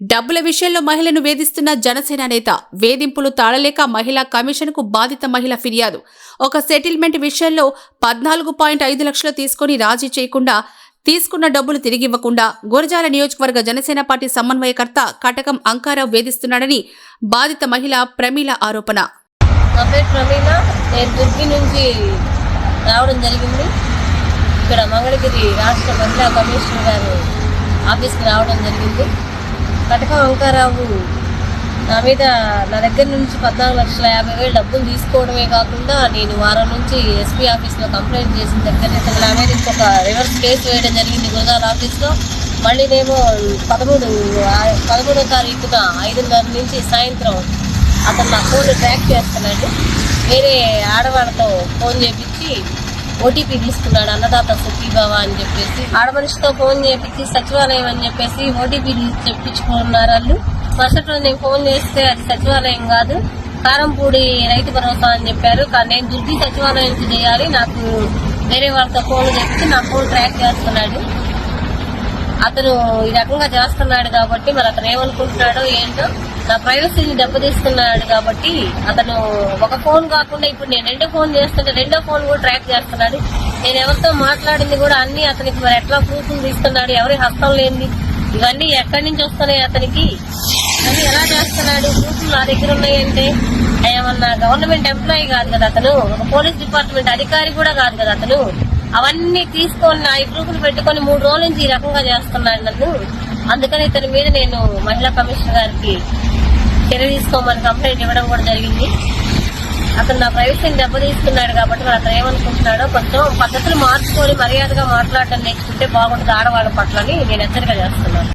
డబ్బుల విషయంలో మహిళను వేధిస్తున్న జనసేన నేత వేధింపులు తాళలేక మహిళా కమిషన్కు బాధిత మహిళ ఫిర్యాదు. ఒక సెటిల్మెంట్ విషయంలో పద్నాలుగు పాయింట్ ఐదు లక్షలు తీసుకొని రాజీ చేయకుండా తీసుకున్న డబ్బులు తిరిగివ్వకుండా గురజాల నియోజకవర్గ జనసేన పార్టీ సమన్వయకర్త కటకం అంకారావు వేధిస్తున్నాడని బాధిత మహిళ ప్రమీల ఆరోపణ. నా పేరు ప్రవీణ నేను దుర్గి నుంచి రావడం జరిగింది. ఇక్కడ మంగళగిరి రాష్ట్ర మహిళా కమిషనర్ గారు ఆఫీస్కి రావడం జరిగింది. కటకం అంకారావు నా మీద నా దగ్గర నుంచి పద్నాలుగు లక్షల యాభై వేలు డబ్బులు తీసుకోవడమే కాకుండా నేను వారం నుంచి ఎస్పీ ఆఫీస్లో కంప్లైంట్ చేసిన దగ్గర నుంచి నా మీద ఇంకొక రివర్స్ కేసు వేయడం జరిగింది గురజాల ఆఫీస్లో. మళ్ళీ నేను పదమూడు పదమూడో తారీఖున ఐదున్నర నుంచి సాయంత్రం అతను నా ఫోన్ ట్రాక్ చేస్తున్నాడు. వేరే ఆడవాళ్ళతో ఫోన్ చేపించి ఓటీపీ తీసుకున్నాడు అన్నదాత సుఖీభావ అని చెప్పేసి. ఆడమనిషితో ఫోన్ చేపించి సచివాలయం అని చెప్పేసి ఓటీపీ చెప్పించుకున్నారు వాళ్ళు. మరుసటి రోజు నేను ఫోన్ చేస్తే అది సచివాలయం కాదు కారంపూడి రైతు భరోసా అని చెప్పారు. కానీ నేను దుర్గి సచివాలయం చేయాలి నాకు వేరే వాళ్ళతో ఫోన్ చేపించి నా ఫోన్ ట్రాక్ చేస్తున్నాడు. అతను ఈ రకంగా చేస్తున్నాడు కాబట్టి మరి అతను ఏమనుకుంటున్నాడో ఏంటో నా ప్రైవసీని దెబ్బతీస్తున్నాడు కాబట్టి అతను ఒక ఫోన్ కాకుండా ఇప్పుడు నేను రెండో ఫోన్ చేస్తుంటే రెండో ఫోన్ కూడా ట్రాక్ చేస్తున్నాడు. నేను ఎవరితో మాట్లాడింది కూడా అన్ని అతనికి మరి ఎట్లా ప్రూఫ్లు తీస్తున్నాడు ఎవరి హస్తం లేనిది ఇవన్నీ ఎక్కడి నుంచి వస్తున్నాయి అతనికి? అని ఎలా చేస్తున్నాడు? ప్రూఫ్లు నా దగ్గర ఉన్నాయంటే ఏమన్నా గవర్నమెంట్ ఎంప్లాయీ కాదు కదా అతను ఒక పోలీస్ డిపార్ట్మెంట్ అధికారి కూడా కాదు కదా అతను. అవన్నీ తీసుకొని నా ఈ పెట్టుకొని మూడు రోజుల నుంచి ఈ రకంగా చేస్తున్నాడు నన్ను. అందుకని ఇతని మీద నేను మహిళా కమిషనర్ గారికి చర్య తీసుకోమని కంప్లైంట్ ఇవ్వడం కూడా జరిగింది. అతను నా ప్రైవసీని దెబ్బతీస్తున్నాడు కాబట్టి మరి అతను ఏమనుకుంటున్నాడో కొంచెం పద్ధతులు మార్చుకొని మర్యాదగా మాట్లాడటం నేర్చుకుంటే బాగుంటుంది ఆడవాళ్ళ పట్లని నేను హెచ్చరిక చేస్తున్నాను.